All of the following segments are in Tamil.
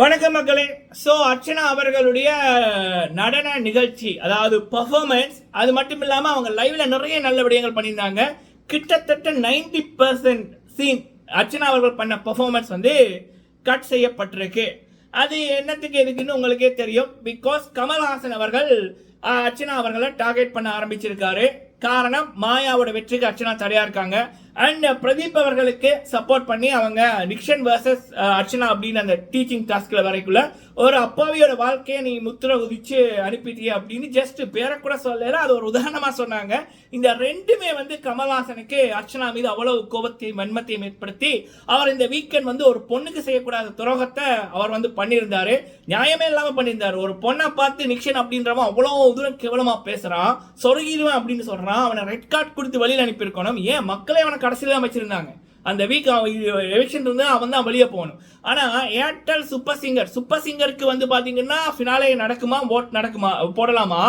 வணக்கம் மக்களே. ஸோ அர்ச்சனா அவர்களுடைய நடன நிகழ்ச்சி அதாவது பர்ஃபார்மன்ஸ் அது மட்டும் இல்லாமல் அவங்க லைவ்ல நிறைய நல்ல விடயங்கள் பண்ணியிருந்தாங்க. கிட்டத்தட்ட 90% பர்சன்ட் சீன் அர்ச்சனா அவர்கள் பண்ண பர்ஃபார்மன்ஸ் வந்து கட் செய்யப்பட்டிருக்கு. அது என்னத்துக்கு எதுக்குன்னு உங்களுக்கே தெரியும். பிகாஸ் கமல்ஹாசன் அவர்கள் அர்ச்சனா அவர்களை டார்கெட் பண்ண ஆரம்பிச்சிருக்காரு. காரணம் மாயாவோட வெற்றிக்கு அர்ச்சனா தடையா இருக்காங்க. அண்ட் பிரதீப் uh, அவர்களுக்கு சப்போர்ட் பண்ணி அவங்க நிக்ஷன் வர்சஸ் அர்ச்சனா அப்படின்னு அந்த டீச்சிங் டாஸ்கில் வரைக்குள்ள ஒரு அப்பாவியோட வாழ்க்கையை நீ முத்திர உதிச்சு அனுப்பிட்டிய அப்படின்னு ஜஸ்ட் பேரை கூட சொல்லல அது ஒரு உதாரணமாக சொன்னாங்க. இந்த ரெண்டுமே வந்து கமல்ஹாசனுக்கு அர்ச்சனா மீது அவ்வளவு கோபத்தையும் வன்மத்தையும் ஏற்படுத்தி அவர் இந்த வீக்கெண்ட் வந்து ஒரு பொண்ணுக்கு செய்யக்கூடாத துரோகத்தை அவர் வந்து பண்ணியிருந்தாரு. நியாயமே இல்லாமல் பண்ணியிருந்தார். ஒரு பொண்ணை பார்த்து நிக்ஷன் அப்படின்றவன் அவ்வளோ தூரம் கேவலமா பேசுறான் சொருகிடுவேன் அப்படின்னு சொல்றான். அவனை ரெட் கார்டு கொடுத்து வழியில் அனுப்பியிருக்கணும். ஏன்? மக்களே அவனை கடைசியில தான் அந்த வீக் எலெக்ஷன் இருந்து அவன் தான் வெளியே போகணும். ஆனால் ஏர்டெல் சூப்பர் சிங்கர் சூப்பர் சிங்கருக்கு வந்து பார்த்தீங்கன்னா ஃபினாலே நடக்குமா ஓட் நடக்குமா போடலாமா?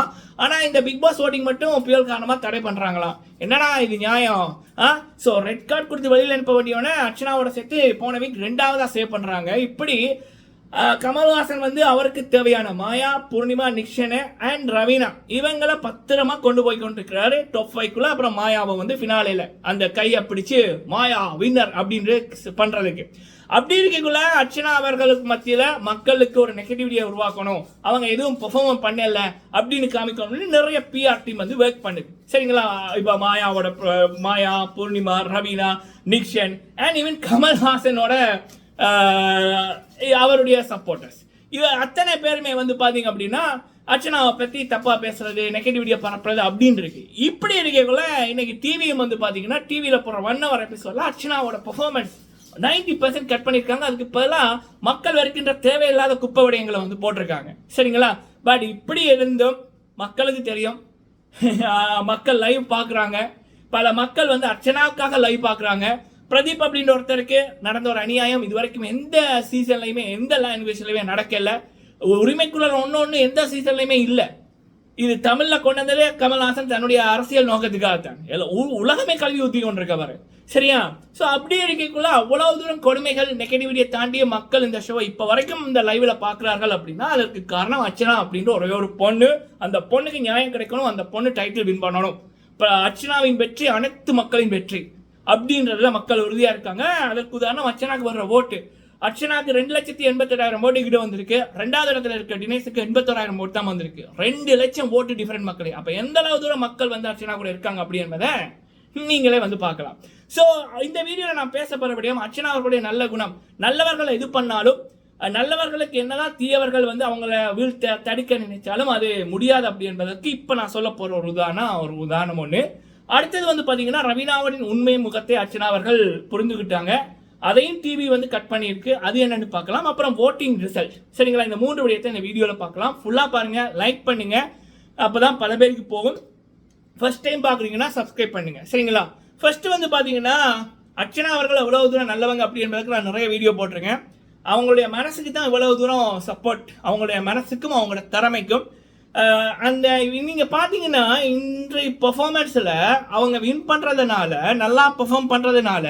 ஆனால் இந்த பிக் பாஸ் ஓட்டிங் மட்டும் புயல் காரணமாக தடை பண்ணுறாங்களாம் என்னடா இது நியாயம்? ஆ? ஸோ ரெட் கார்டு கொடுத்து வெளியில் அனுப்ப வேண்டியவனே அர்ச்சனாவோட சேர்த்து போன வீக் ரெண்டாவதாக சேவ் பண்ணுறாங்க இப்படி கமல்ஹாசன் வந்து அவருக்கு தேவையான மாயா பூர்ணிமா நிக்ஷனு அண்ட் ரவீனா. இவங்களை பத்திரமா கொண்டு போய் கொண்டிருக்கிறாரு. டாப் ஃபைவ்க்குள்ள அப்புறம் மாயாவை வந்து ஃபினாலேல அந்த கையை பிடிச்சு மாயா வின்னர் அப்படின்னு பண்றதுக்கு. அப்படி இருக்கக்குள்ள அர்ச்சனா அவர்களுக்கு மத்தியில மக்களுக்கு ஒரு நெகட்டிவிட்டியை உருவாக்கணும். அவங்க எதுவும் பெர்ஃபார்ம் பண்ணல அப்படின்னு காமிக்கணும்னு நிறைய பிஆர் டீம் வந்து ஒர்க் பண்ணுது. சரிங்களா? இப்போ மாயாவோட மாயா பூர்ணிமா ரவீனா நிக்ஷன் அண்ட் ஈவன் கமல்ஹாசனோட அவருடைய சப்போர்ட்டர்ஸ் இவ அத்தனை பேருமே வந்து பார்த்தீங்க அப்படின்னா அர்ச்சனாவை பற்றி தப்பாக பேசுறது நெகட்டிவிட்டியை பரப்புறது அப்படின்னு இருக்கு. இப்படி இருக்கக்குள்ள இன்னைக்கு டிவியும் வந்து பார்த்தீங்கன்னா டிவியில் போகிற ஒன் ஹவர் எபிசோடில் அர்ச்சனாவோட பர்ஃபார்மன்ஸ் நைன்டி பர்சன்ட் கட் பண்ணியிருக்காங்க அதுக்கு பதிலாக மக்கள் வரைக்கின்ற தேவையில்லாத குப்பை விடயங்களை வந்து போட்டிருக்காங்க. சரிங்களா? பட் இப்படி இருந்தும் மக்களுக்கு தெரியும். மக்கள் லைவ் பார்க்குறாங்க. பல மக்கள் வந்து அர்ச்சனாவுக்காக லைவ் பார்க்குறாங்க. பிரதீப் அப்படின்ற ஒருத்தருக்கு நடந்த ஒரு அநியாயம் இது வரைக்கும் எந்த சீசன்லையுமே எந்த லாங்குவேஜ்லையுமே நடக்கலை. உரிமைக்குள்ள ஒன்று ஒன்று எந்த சீசன்லையுமே இல்லை. இது தமிழில் கொண்டு வந்ததே கமல்ஹாசன் தன்னுடைய அரசியல் நோக்கத்துக்காகத்தான். எல்லாம் உ- உலகமே கல்வி ஊத்தி கொண்டிருக்கவர் சரியா? ஸோ அப்படி இருக்கக்குள்ள அவ்வளவு தூரம் கொடுமைகள் நெகட்டிவிட்டியை தாண்டிய மக்கள் இந்த ஷோ இப்போ வரைக்கும் இந்த லைவில் பார்க்குறார்கள் அப்படின்னா அதற்கு காரணம் அர்ச்சனா அப்படின்ற ஒரே ஒரு பொண்ணு. அந்த பொண்ணுக்கு நியாயம் கிடைக்கணும் அந்த பொண்ணு டைட்டில் வின் பண்ணணும். இப்போ அர்ச்சனாவின் வெற்றி அனைத்து மக்களின் வெற்றி. அப்படின்றதுல மக்கள் உறுதியாக இருக்காங்க. அதற்கு உதாரணம் அர்ச்சனாக்கு வர்ற ஓட்டு அர்ச்சனாக்கு ரெண்டு லட்சத்தி எண்பத்தெட்டாயிரம் ஓட்டு கிட்ட வந்திருக்கு. ரெண்டாவது இடத்துல இருக்க தினேஷுக்கு எண்பத்தோராயிரம் ஓட்டு தான் வந்திருக்கு. ரெண்டு லட்சம் ஓட்டு டிஃப்ரெண்ட் மக்களே. அப்போ எந்த அளவு தூரம் மக்கள் வந்து அர்ச்சனா கூட இருக்காங்க அப்படி என்பதை நீங்களே வந்து பார்க்கலாம். ஸோ இந்த வீடியோவில் நான் பேச போகிறபடியும் அர்ச்சனா அவர்களுடைய நல்ல குணம். நல்லவர்களை இது பண்ணாலும் நல்லவர்களுக்கு என்னதான் தீயவர்கள் வந்து அவங்கள வீழ்த்த தடுக்க நினைச்சாலும் அது முடியாது அப்படி என்பதற்கு இப்போ நான் சொல்ல போகிற ஒரு உதாரணம் ஒரு உதாரணம் ஒன்று அடுத்தது வந்து பார்த்தீங்கன்னா ரவீனாவின் உண்மை முகத்தை அர்ச்சனா அவர்கள் புரிந்துகிட்டாங்க. அதையும் டிவி வந்து கட் பண்ணியிருக்கு. அது என்னன்னு பார்க்கலாம். அப்புறம் ஓட்டிங் ரிசல்ட் சரிங்களா? இந்த மூன்று விடயத்தை இந்த வீடியோவில் பார்க்கலாம். ஃபுல்லாக பாருங்கள் லைக் பண்ணுங்கள் அப்போ தான் பல பேருக்கு போகும். ஃபர்ஸ்ட் டைம் பார்க்குறீங்கன்னா சப்ஸ்கிரைப் பண்ணுங்கள் சரிங்களா? ஃபர்ஸ்ட் வந்து பார்த்தீங்கன்னா அர்ச்சனா அவர்கள் எவ்வளவு தூரம் நல்லவங்க அப்படி என்பதற்கு நான் நிறைய வீடியோ போட்டிருக்கேன். அவங்களுடைய மனசுக்கு தான் இவ்வளவு தூரம் சப்போர்ட் அவங்களுடைய மனசுக்கும் அவங்களோட திறமைக்கும் அந்த நீங்கள் பார்த்தீங்கன்னா இன்றைய பர்ஃபார்மன்ஸில் அவங்க வின் பண்ணுறதுனால நல்லா பெர்ஃபார்ம் பண்ணுறதுனால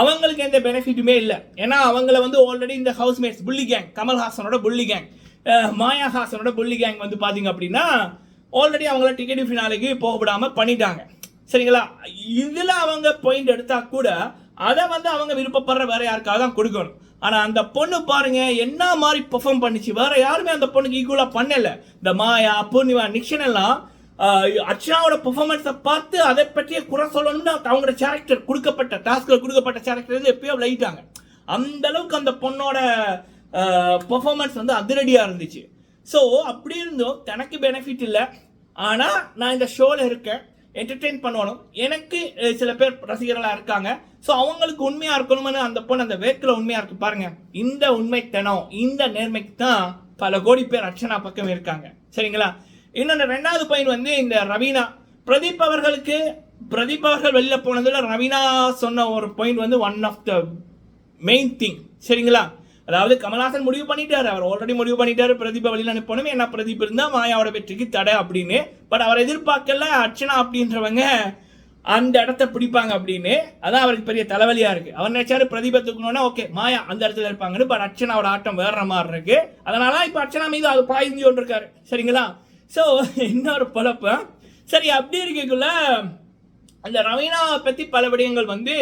அவங்களுக்கு எந்த பெனிஃபிட்டுமே இல்லை. ஏன்னா அவங்கள வந்து ஆல்ரெடி இந்த ஹவுஸ்மேட்ஸ் புள்ளி கேங் கமல்ஹாசனோட புள்ளி கேங் மாயா ஹாசனோட புள்ளி கேங் வந்து பார்த்தீங்க அப்படின்னா ஆல்ரெடி அவங்கள டிக்கெட் ஃபினாலுக்கு போக விடாமல் பண்ணிட்டாங்க. சரிங்களா? இதில் அவங்க பாயிண்ட் எடுத்தால் கூட அதை வந்து அவங்க விருப்பப்படுற வேற யாருக்காக தான் கொடுக்கணும். ஆனால் அந்த பொண்ணு பாருங்க என்ன மாதிரி பெர்ஃபார்ம் பண்ணிச்சு. வேற யாருமே அந்த பொண்ணுக்கு ஈக்குவலாக பண்ணலை. இந்த மாயா பூர்ணிமா நிக்ஷன் எல்லாம் அர்ச்சனாவோட பெர்ஃபார்மன்ஸை பார்த்து அதை பற்றிய குறை சொல்லணும்னு அவங்களோட கேரக்டர் கொடுக்கப்பட்ட டாஸ்கில் கொடுக்கப்பட்ட கேரக்டர் வந்து எப்பயோ விளையிட்டாங்க. அந்த அளவுக்கு அந்த பொண்ணோட பெர்ஃபார்மன்ஸ் வந்து அதிரடியாக இருந்துச்சு. ஸோ அப்படி இருந்தும் தனக்கு பெனிஃபிட் இல்லை. ஆனால் நான் இந்த ஷோவில் இருக்கேன். என்டர்டெயின் பண்ணணும். எனக்கு சில பேர் ரசிகர்களாக இருக்காங்க. ஸோ அவங்களுக்கு உண்மையாக இருக்கணும்னு அந்த பொண்ணு அந்த வேர்க்கில் உண்மையாக இருக்கு பாருங்க. இந்த உண்மைத்தனம் இந்த நேர்மைக்கு தான் பல கோடி பேர் அர்ச்சனா பக்கம் இருக்காங்க. சரிங்களா? இன்னொன்று ரெண்டாவது பையன் வந்து இந்த ரவீனா. பிரதீப் அவர்களுக்கு பிரதீப் அவர்கள் வெளியில் போனதில் ரவீனா சொன்ன ஒரு பாயிண்ட் வந்து one of the main thing சரிங்களா? அதாவது கமல்ஹாசன் முடிவு பண்ணிட்டாரு. அவர் ஆல்ரெடி முடிவு பண்ணிட்டாரு. பிரதீப வழியில் அனுப்பணும். ஏன்னா பிரதீப் இருந்தா மாயாவோட வெற்றிக்கு தடை அப்படின்னு. பட் அவர் எதிர்பார்க்கல அர்ச்சனா அப்படின்றவங்க அந்த இடத்த பிடிப்பாங்க அப்படின்னு. அதான் அவருக்கு பெரிய தலைவலியா இருக்கு. அவர் நினைச்சாரு பிரதீப தூக்கணும்னா ஓகே மாயா அந்த இடத்துல இருப்பாங்கன்னு பட் அர்ச்சனாவோட ஆட்டம் வேற மாதிரி இருக்கு. அதனால இப்ப அர்ச்சனா மீது அது பாய்ந்து கொண்டிருக்காரு. சரிங்களா? ஸோ இன்னொரு பழப்பம் சரி அப்படி இருக்கக்குள்ள அந்த ரவீனாவை பத்தி பல விடயங்கள் வந்து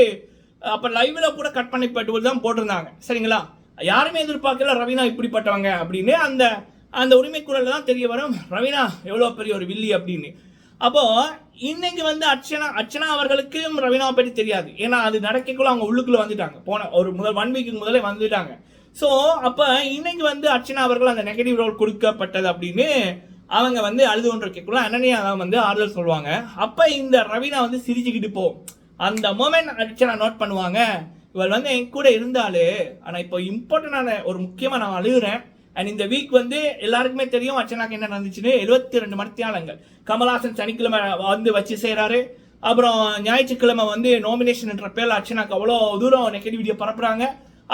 அப்போ லைவில் கூட கட் பண்ணி பட்டு தான் போட்டிருந்தாங்க. சரிங்களா? யாருமே எதிர்பார்க்கல ரவீனா இப்படிப்பட்டவங்க அப்படின்னு. அந்த அந்த உரிமை தான் தெரிய வரும் ரவீனா எவ்வளோ பெரிய ஒரு வில்லி அப்படின்னு. அப்போது இன்னைக்கு வந்து அர்ச்சனா அர்ச்சனா அவர்களுக்கும் ரவீனாவை பற்றி தெரியாது. ஏன்னா அது நடக்கக்குள்ள அவங்க உள்ளுக்குள்ளே வந்துட்டாங்க. போன ஒரு முதல் ஒன் வீக்கு முதலே வந்துட்டாங்க. ஸோ அப்போ இன்னைக்கு வந்து அர்ச்சனா அவர்கள் அந்த நெகட்டிவ் ரோல் கொடுக்கப்பட்டது அப்படின்னு அவங்க வந்து அழுது கொண்டிருக்கக்குள்ள அனன்யா தான் வந்து ஆறுதல் சொல்லுவாங்க. அப்போ இந்த ரவீனா வந்து சிரிச்சுக்கிட்டு போ. அந்த மொமெண்ட் அர்ச்சனா நோட் பண்ணுவாங்க. இவள் வந்து என் கூட இருந்தாலே ஆனால் இப்போ இம்பார்ட்டண்டான ஒரு முக்கியமாக நான் அழுகுறேன். அண்ட் இந்த வீக் வந்து எல்லாருக்குமே தெரியும் அச்சனாக்கு என்ன நடந்துச்சுன்னு. எழுபத்தி ரெண்டு மணித்தியாலங்கள். கமலாசன் சனிக்கிழமை வந்து வச்சு செய்கிறாரு அப்புறம் ஞாயிற்றுக்கிழமை வந்து நாமினேஷன்ன்ற பேரில் அச்சனாக்கு அவ்வளோ தூரம் நெகட்டிவிட்டியை பரப்புறாங்க.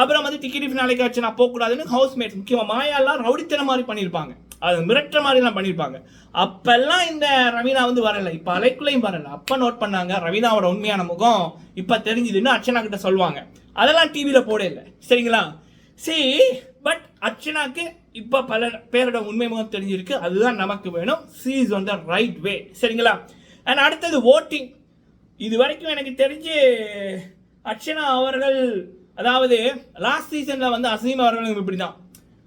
அப்புறம் வந்து டிக்கெட் நாளைக்கு அச்சனா போகக்கூடாதுன்னு ஹவுஸ்மேட் முக்கியமாக மாயாலாம் ரவுடித்தனம் மாதிரி பண்ணியிருப்பாங்க. அது மிரட்டுற மாதிரிலாம் பண்ணியிருப்பாங்க அப்பெல்லாம் இந்த ரவீனா வந்து வரல. இப்போ அலைக்குள்ளேயும் வரல. அப்போ நோட் பண்ணாங்க. ரவீனாவோட உண்மையான முகம் இப்போ தெரிஞ்சுதுன்னு அர்ச்சனா கிட்ட சொல்லுவாங்க. அதெல்லாம் டிவியில் போட இல்லை. சரிங்களா? சரி பட் அர்ச்சனாக்கு இப்போ பல பேரோட உண்மை முகம் தெரிஞ்சிருக்கு. அதுதான் நமக்கு வேணும். She's on the right way சரிங்களா? அண்ட் அடுத்தது ஓட்டிங் இது வரைக்கும் எனக்கு தெரிஞ்சு அர்ச்சனா அவர்கள் அதாவது லாஸ்ட் சீசனில் வந்து அசீம் அவர்களும் இப்படி தான்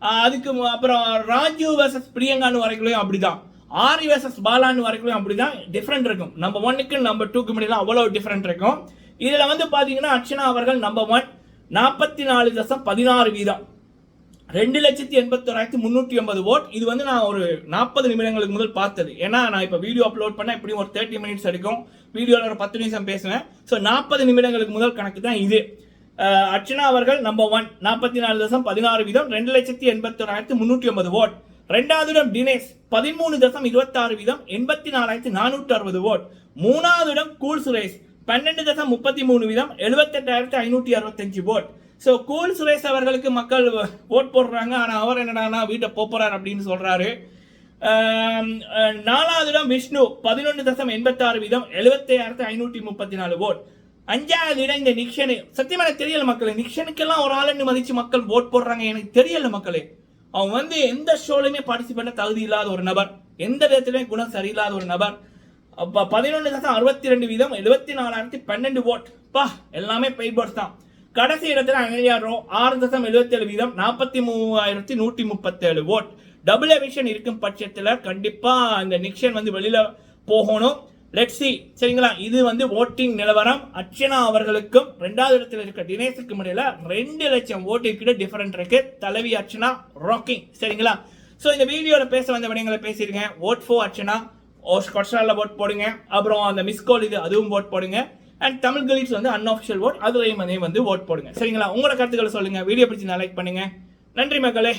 அதுக்கு அப்புறம் ராஜு வர்சஸ் பிரியங்கான்னு வரைக்கும் அப்படிதான். ஆரி வர்சஸ் பாலான்னு வரைக்கும் அப்படிதான் டிஃப்ரெண்ட் இருக்கும். நம்பர் ஒன்னுக்கு நம்பர் டூக்கு முடியலாம் அவ்வளோ டிஃப்ரெண்ட் இருக்கும். இதில் வந்து பார்த்தீங்கன்னா அர்ச்சனா அவர்கள் நம்பர் ஒன் நாற்பத்தி நாலு தசம் பதினாறு வீதம். ரெண்டு லட்சத்தி எண்பத்தோராயிரத்தி முந்நூற்றி ஐம்பது ஓட் இது வந்து நான் ஒரு நாற்பது நிமிடங்களுக்கு முதல் பார்த்தது. ஏன்னா நான் இப்போ வீடியோ அப்லோட் பண்ண எப்படியும் ஒரு தேர்ட்டி மினிட்ஸ் எடுக்கும். வீடியோவில் ஒரு பத்து நிமிஷம் பேசுவேன். ஸோ நாற்பது நிமிடங்களுக்கு முதல் கணக்கு தான் இது. அர்ச்சனா அவர்கள் நம்பர் ஒன் நாற்பத்தி நாலு தசம் பதினாறு வீதம் ரெண்டு லட்சத்தி எண்பத்தோராயிரத்தி முந்நூற்றி ஒன்பது ஓட் ரெண்டாவது இடம் தினேஷ் பதிமூணு தசம் இருபத்தாறு வீதம் எண்பத்தி நாலாயிரத்தி நானூற்றி அறுபது ஓட் மூணாவது இடம் கூல் சுரேஷ் பன்னெண்டு தசம் முப்பத்தி மூணு வீதம் எழுபத்தெட்டாயிரத்தி ஐநூற்றி அறுபத்தஞ்சு ஓட் ஸோ கூல் சுரேஷ் அவர்களுக்கு மக்கள் ஓட் போடுறாங்க. ஆனால் அவர் என்னடானா வீட்டை போறார் அப்படின்னு சொல்கிறாரு நாலாவது இடம் விஷ்ணு பதினொன்று தசம் எண்பத்தாறு வீதம் எழுபத்தாயிரத்து ஐநூற்றி முப்பத்தி நாலு ஓட் அஞ்சாவது இடம் இந்த நிக்ஷனு. சத்தியமா எனக்கு தெரியல மக்களே நிக்ஷனுக்கெல்லாம் ஒரு ஆளுன்னு மதிச்சு மக்கள் ஓட் போடுறாங்க. எனக்கு தெரியல மக்களே. அவன் வந்து எந்த ஷோலையுமே பார்ட்டிசிபேட் பண்ண தகுதி இல்லாத ஒரு நபர். எந்த விதத்திலையும் குணம் சரியில்லாத ஒரு நபர். அப்போ பதினொன்று தசம் அறுபத்தி ரெண்டு வீதம் எழுபத்தி நாலாயிரத்தி பன்னெண்டு ஓட் பா எல்லாமே பெய்ட் போட்ஸ் தான். கடைசி இடத்துல அங்கேயாரோ ஆறு தசம் எழுபத்தேழு வீதம் நாற்பத்தி மூவாயிரத்தி நூற்றி முப்பத்தேழு ஓட் டபுள் எவிஷன் இருக்கும் பட்சத்தில் கண்டிப்பாக அந்த நிக்ஷன் வந்து வெளியில் போகணும். லெட் சி சரிங்களா? இது வந்து ஓட்டிங் நிலவரம். அர்ச்சனா அவர்களுக்கும் ரெண்டாவது இடத்துல இருக்க தினேஷுக்கும் இடையில ரெண்டு லட்சம் ஓட்டுக்கிட்ட டிஃபரெண்ட் இருக்கு. தலைவி அர்ச்சனா ராக்கிங் சரிங்களா? ஸோ இந்த வீடியோல பேச வந்த விடயங்களை பேசியிருக்கேன் ஓட் ஃபோ அர்ச்சனா. கொஸ்டாலில் ஓட் போடுங்க. அப்புறம் அந்த மிஸ் கால் இது அதுவும் ஓட் போடுங்க. அண்ட் தமிழ் கலீட்ஸ் வந்து அன்ஆஃபிஷியல் ஓட் அதுலேயும் வந்து ஓட் போடுங்க. சரிங்களா? உங்களோட கருத்துக்களை சொல்லுங்கள் வீடியோ பிடிச்சி நான் லைக் பண்ணுங்கள் நன்றி மக்களே.